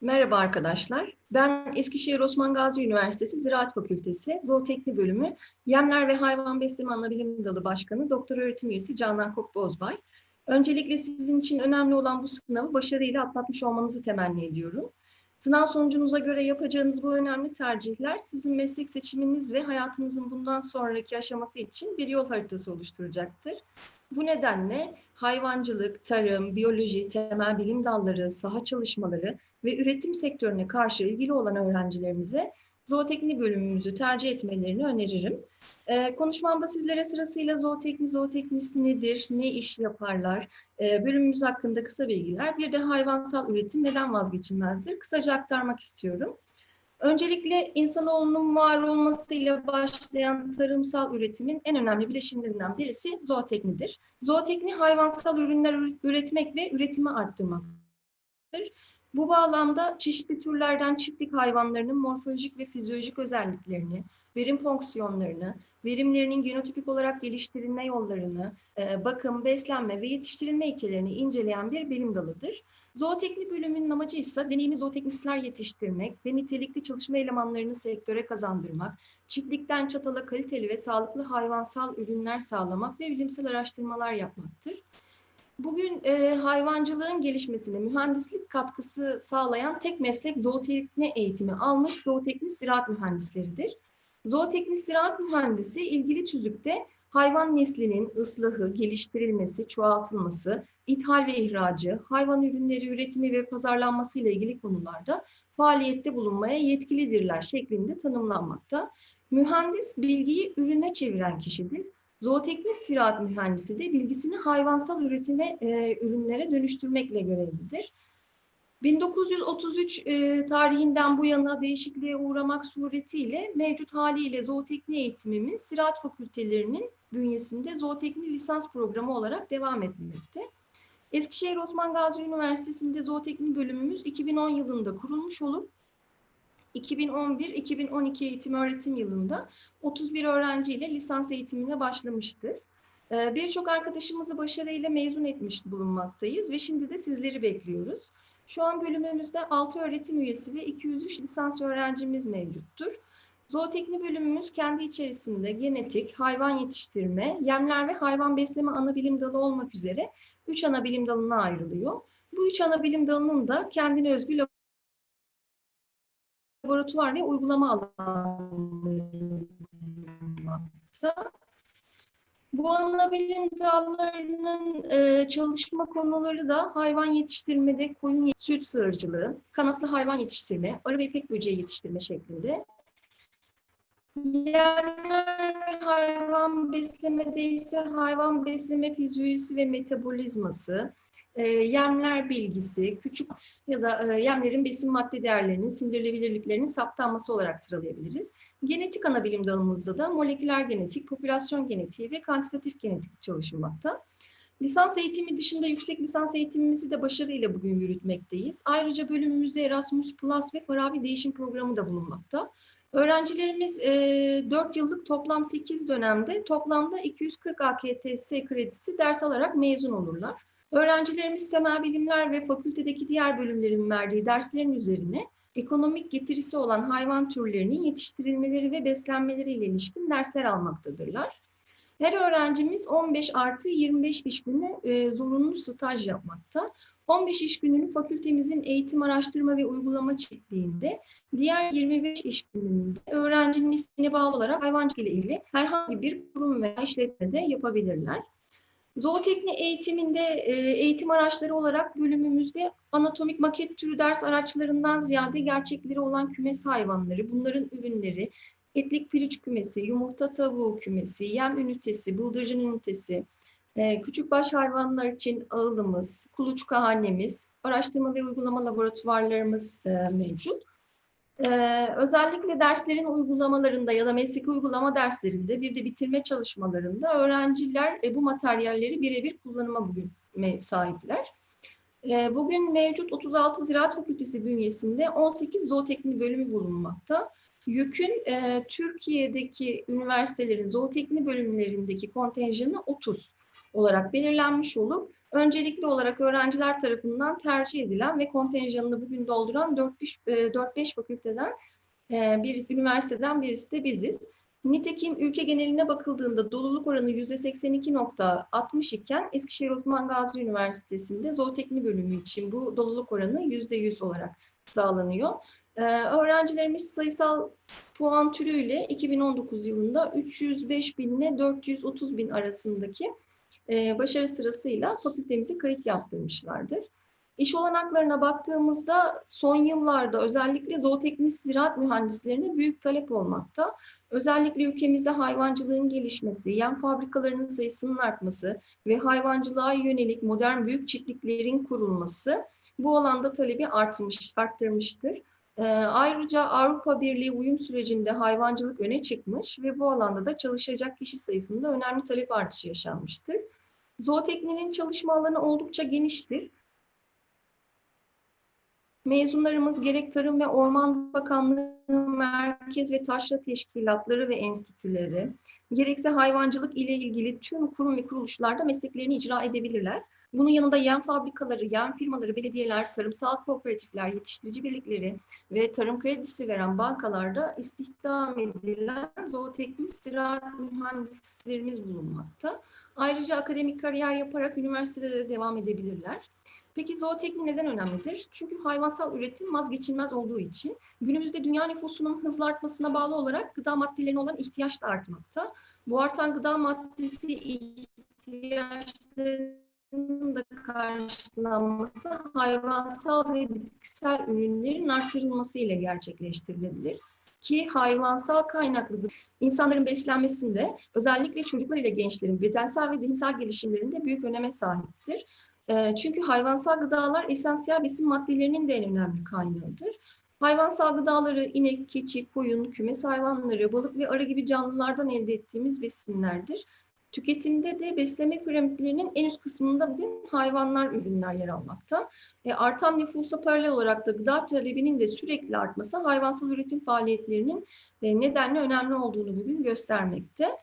Merhaba arkadaşlar. Ben Eskişehir Osman Gazi Üniversitesi Ziraat Fakültesi Zootekni Bölümü Yemler ve Hayvan Besleme Anabilim Dalı Başkanı Doktor Öğretim Üyesi Canan Kok Bozbay. Öncelikle sizin için önemli olan bu sınavı başarıyla atlatmış olmanızı temenni ediyorum. Sınav sonucunuza göre yapacağınız bu önemli tercihler sizin meslek seçiminiz ve hayatınızın bundan sonraki aşaması için bir yol haritası oluşturacaktır. Bu nedenle hayvancılık, tarım, biyoloji, temel bilim dalları, saha çalışmaları ve üretim sektörüne karşı ilgili olan öğrencilerimize zootekni bölümümüzü tercih etmelerini öneririm. Ee, konuşmamda sizlere sırasıyla zootekni, zooteknist nedir, ne iş yaparlar, e, bölümümüz hakkında kısa bilgiler, bir de hayvansal üretim neden vazgeçilmezdir kısaca aktarmak istiyorum. Öncelikle insanoğlunun var olmasıyla başlayan tarımsal üretimin en önemli bileşenlerinden birisi zooteknidir. Zootekni hayvansal ürünler üretmek ve üretimi arttırmaktır. Bu bağlamda çeşitli türlerden çiftlik hayvanlarının morfolojik ve fizyolojik özelliklerini, verim fonksiyonlarını, verimlerinin genotipik olarak geliştirilme yollarını, e, bakım, beslenme ve yetiştirilme ilkelerini inceleyen bir bilim dalıdır. Zootekni bölümünün amacı ise deneyimli zooteknistler yetiştirmek ve nitelikli çalışma elemanlarını sektöre kazandırmak, çiftlikten çatala kaliteli ve sağlıklı hayvansal ürünler sağlamak ve bilimsel araştırmalar yapmaktır. Bugün e, hayvancılığın gelişmesine mühendislik katkısı sağlayan tek meslek zootekni eğitimi almış zootekni ziraat mühendisleridir. Zootekni ziraat mühendisi ilgili tüzükte hayvan neslinin ıslahı, geliştirilmesi, çoğaltılması, ithal ve ihracı, hayvan ürünleri üretimi ve pazarlanması ile ilgili konularda faaliyette bulunmaya yetkilidirler şeklinde tanımlanmakta. Mühendis bilgiyi ürüne çeviren kişidir. Zooteknik ziraat mühendisi de bilgisini hayvansal üretime, e, ürünlere dönüştürmekle görevlidir. 1933 e, tarihinden bu yana değişikliğe uğramak suretiyle mevcut haliyle zootekni eğitimimiz ziraat fakültelerinin bünyesinde zootekni lisans programı olarak devam etmekte. Eskişehir Osman Gazi Üniversitesi'nde zootekni bölümümüz 2010 yılında kurulmuş olup 2011-2012 eğitim öğretim yılında 31 öğrenciyle lisans eğitimine başlamıştır. Ee, birçok arkadaşımızı başarıyla mezun etmiş bulunmaktayız ve şimdi de sizleri bekliyoruz. Şu an bölümümüzde 6 öğretim üyesi ve 203 lisans öğrencimiz mevcuttur. Zootekni bölümümüz kendi içerisinde genetik, hayvan yetiştirme, yemler ve hayvan besleme ana bilim dalı olmak üzere 3 ana bilim dalına ayrılıyor. Bu üç ana bilim dalının da kendine özgü laboratuvar ve uygulama alanları bu ana bilim dallarının e, çalışma konuları da hayvan yetiştirmede koyun süt sığırcılığı, kanatlı hayvan yetiştirme, arı ve ipek böceği yetiştirme şeklinde. Yerler hayvan beslemede ise hayvan besleme fizyolojisi ve metabolizması, e, yemler bilgisi, küçük ya da e, yemlerin besin madde değerlerinin, sindirilebilirliklerinin saptanması olarak sıralayabiliriz. Genetik ana bilim dalımızda da moleküler genetik, popülasyon genetiği ve kantitatif genetik çalışılmakta. Lisans eğitimi dışında yüksek lisans eğitimimizi de başarıyla bugün yürütmekteyiz. Ayrıca bölümümüzde Erasmus Plus ve Farabi Değişim Programı da bulunmakta. Öğrencilerimiz e, 4 yıllık toplam 8 dönemde toplamda 240 AKTS kredisi ders alarak mezun olurlar. Öğrencilerimiz temel bilimler ve fakültedeki diğer bölümlerin verdiği derslerin üzerine ekonomik getirisi olan hayvan türlerinin yetiştirilmeleri ve beslenmeleri ile ilişkin dersler almaktadırlar. Her öğrencimiz 15 artı 25 iş günü e, zorunlu staj yapmakta. 15 iş gününü fakültemizin eğitim, araştırma ve uygulama çiftliğinde, diğer 25 iş gününde öğrencinin isteğine bağlı olarak hayvancılık ile ilgili herhangi bir kurum veya işletmede yapabilirler. Zootekni eğitiminde e, eğitim araçları olarak bölümümüzde anatomik maket türü ders araçlarından ziyade gerçekleri olan kümes hayvanları, bunların ürünleri, etlik piliç kümesi, yumurta tavuğu kümesi, yem ünitesi, bıldırcın ünitesi, e, küçük baş hayvanlar için ağılımız, kuluçka hanemiz, araştırma ve uygulama laboratuvarlarımız e, mevcut. Ee, özellikle derslerin uygulamalarında ya da mesleki uygulama derslerinde bir de bitirme çalışmalarında öğrenciler e, bu materyalleri birebir kullanıma bugün sahipler. E, bugün mevcut 36 Ziraat Fakültesi bünyesinde 18 zootekni bölümü bulunmakta. YÖK'ün e, Türkiye'deki üniversitelerin zootekni bölümlerindeki kontenjanı 30 olarak belirlenmiş olup öncelikli olarak öğrenciler tarafından tercih edilen ve kontenjanını bugün dolduran 4-5 fakülteden e, birisi, üniversiteden birisi de biziz. Nitekim ülke geneline bakıldığında doluluk oranı %82.60 iken Eskişehir Osman Gazi Üniversitesi'nde zootekni bölümü için bu doluluk oranı %100 olarak sağlanıyor. Ee, öğrencilerimiz sayısal puan türüyle 2019 yılında 305 bin ile 430 bin arasındaki e, başarı sırasıyla fakültemizi kayıt yaptırmışlardır. İş olanaklarına baktığımızda son yıllarda özellikle zooteknik ziraat mühendislerine büyük talep olmakta. Özellikle ülkemizde hayvancılığın gelişmesi, yem fabrikalarının sayısının artması ve hayvancılığa yönelik modern büyük çiftliklerin kurulması bu alanda talebi artmış, arttırmıştır. Ee, ayrıca Avrupa Birliği uyum sürecinde hayvancılık öne çıkmış ve bu alanda da çalışacak kişi sayısında önemli talep artışı yaşanmıştır. Zootekninin çalışma alanı oldukça geniştir. Mezunlarımız gerek Tarım ve Orman Bakanlığı merkez ve taşra teşkilatları ve enstitüleri, gerekse hayvancılık ile ilgili tüm kurum ve kuruluşlarda mesleklerini icra edebilirler. Bunun yanında yem fabrikaları, yem firmaları, belediyeler, tarımsal kooperatifler, yetiştirici birlikleri ve tarım kredisi veren bankalarda istihdam edilen zooteknik ziraat mühendislerimiz bulunmakta. Ayrıca akademik kariyer yaparak üniversitede de devam edebilirler. Peki zootekni neden önemlidir? Çünkü hayvansal üretim vazgeçilmez olduğu için günümüzde dünya nüfusunun hızla artmasına bağlı olarak gıda maddelerine olan ihtiyaç da artmakta. Bu artan gıda maddesi ihtiyaçlarının da karşılanması hayvansal ve bitkisel ürünlerin artırılması ile gerçekleştirilebilir ki hayvansal kaynaklı insanların beslenmesinde özellikle çocuklar ile gençlerin bedensel ve zihinsel gelişimlerinde büyük öneme sahiptir. Çünkü hayvansal gıdalar esansiyel besin maddelerinin de en önemli kaynağıdır. Hayvansal gıdaları inek, keçi, koyun, kümes hayvanları, balık ve arı gibi canlılardan elde ettiğimiz besinlerdir. Tüketimde de besleme piramitlerinin en üst kısmında bugün hayvanlar ürünler yer almakta. E, artan nüfusa paralel olarak da gıda talebinin de sürekli artması hayvansal üretim faaliyetlerinin e, nedenle önemli olduğunu bugün göstermekte.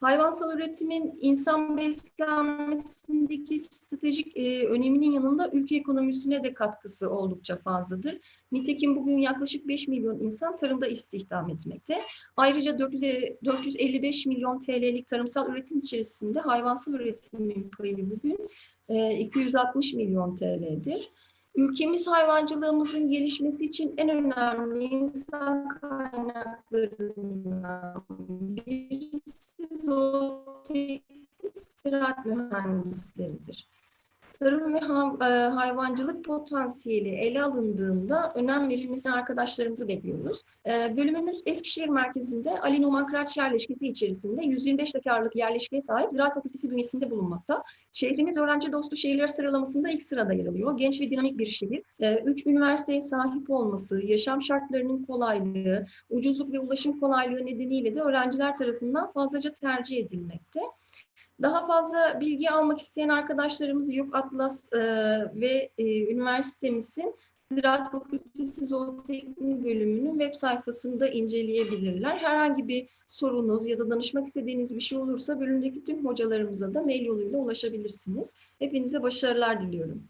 Hayvansal üretimin insan beslenmesindeki stratejik e, öneminin yanında ülke ekonomisine de katkısı oldukça fazladır. Nitekim bugün yaklaşık 5 milyon insan tarımda istihdam etmekte. Ayrıca 400, 455 milyon TL'lik tarımsal üretim içerisinde hayvansal üretimin payı bugün e, 260 milyon TL'dir. Ülkemiz hayvancılığımızın gelişmesi için en önemli insan kaynaklarından birisi zooteknik ziraat mühendisleridir tarım ve e, hayvancılık potansiyeli ele alındığında önem verilmesini arkadaşlarımızı bekliyoruz. E, bölümümüz Eskişehir merkezinde Ali Numan Kıraç yerleşkesi içerisinde 125 dekarlık yerleşkeye sahip Ziraat Fakültesi bünyesinde bulunmakta. Şehrimiz öğrenci dostu şehirler sıralamasında ilk sırada yer alıyor. Genç ve dinamik bir şehir. E, üç üniversiteye sahip olması, yaşam şartlarının kolaylığı, ucuzluk ve ulaşım kolaylığı nedeniyle de öğrenciler tarafından fazlaca tercih edilmekte. Daha fazla bilgi almak isteyen arkadaşlarımız Yok Atlas e, ve e, üniversitemizin Ziraat Fakültesi Zooteknik bölümünün web sayfasında inceleyebilirler. Herhangi bir sorunuz ya da danışmak istediğiniz bir şey olursa bölümdeki tüm hocalarımıza da mail yoluyla ulaşabilirsiniz. Hepinize başarılar diliyorum.